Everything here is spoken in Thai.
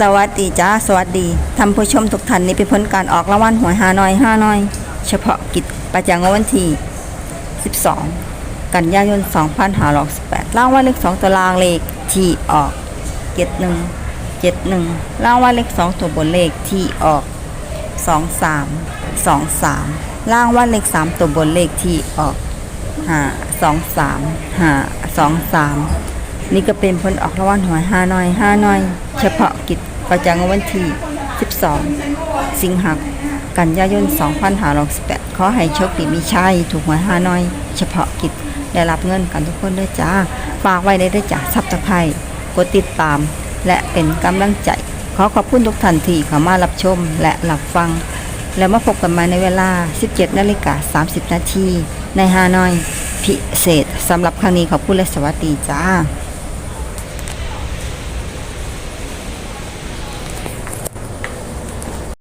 สวัสดีจ้าสวัสดีท่านผู้ชมทุกท่านนี่เป็นการออกรางวัลหวยฮานอยห้าน้อย เฉพาะกิจประจำวันที่ 12 กันยายน 2518รางวัลเลข2ตัวรางเลขที่ออก 71 71รางวัลเลข2ตัวบนเลขที่ออก 23 23รางวัลเลข3ตัวบนเลขที่ออก5 23 5 23นี่ก็เป็นผลออกรางวัลหวยห้าน้อยห้าน้อย เฉพาะกิจประจำวันที่ 12 สิงหาคมกันยายน 2568ขอให้โชคดีมีชัยถูกหวยห้าน้อย เฉพาะกิจได้รับเงินกันทุกคนด้วยจ้า ฝากไว้ได้ด้วยจ้าซับตะไคร่กดติดตาม และเป็นกำลังใจ ขอขอบคุณทุกท่านที่เข้ามารับชมและรับฟัง แล้วมาพบกันใหม่ในเวลา 17นาฬิกา30 นาทีในฮานอย พิเศษสำหรับครั้งนี้ขอบคุณและสวัสดีจ้า